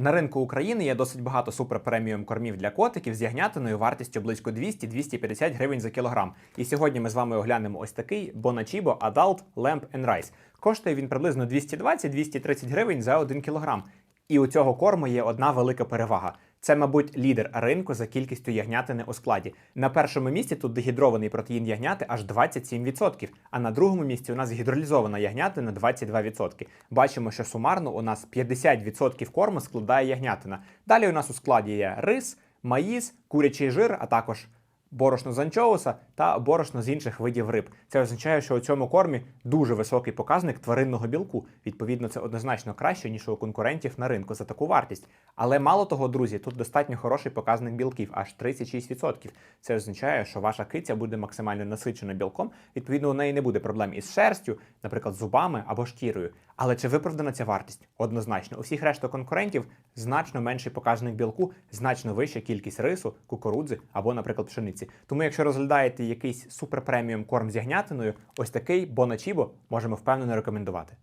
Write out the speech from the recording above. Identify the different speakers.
Speaker 1: На ринку України є досить багато суперпреміум кормів для котиків з ягнятиною вартістю близько 200-250 гривень за кілограм. І сьогодні ми з вами оглянемо ось такий Bonachibo Adult Lamp and Rice. Коштує він приблизно 220-230 гривень за 1 кілограм. І у цього корму є одна велика перевага. Це, мабуть, лідер ринку за кількістю ягнятини у складі. На першому місці тут дегідрований протеїн ягняти аж 27%, а на другому місці у нас гідролізована ягнятина 22%. Бачимо, що сумарно у нас 50% корму складає ягнятина. Далі у нас у складі є рис, маїз, курячий жир, а також борошно з анчоуса та борошно з інших видів риб. Це означає, що у цьому кормі дуже високий показник тваринного білку. Відповідно, це однозначно краще, ніж у конкурентів на ринку за таку вартість. Але мало того, друзі, тут достатньо хороший показник білків, аж 36%. Це означає, що ваша киця буде максимально насичена білком. Відповідно, у неї не буде проблем із шерстю, наприклад, зубами або шкірою. Але чи виправдана ця вартість? Однозначно, у всіх решта конкурентів значно менший показник білку, значно вища кількість рису, кукурудзи або, наприклад, пшениці. Тому, якщо розглядаєте якийсь суперпреміум корм з ягнятиною, ось такий Bonaccibo можемо впевнено рекомендувати.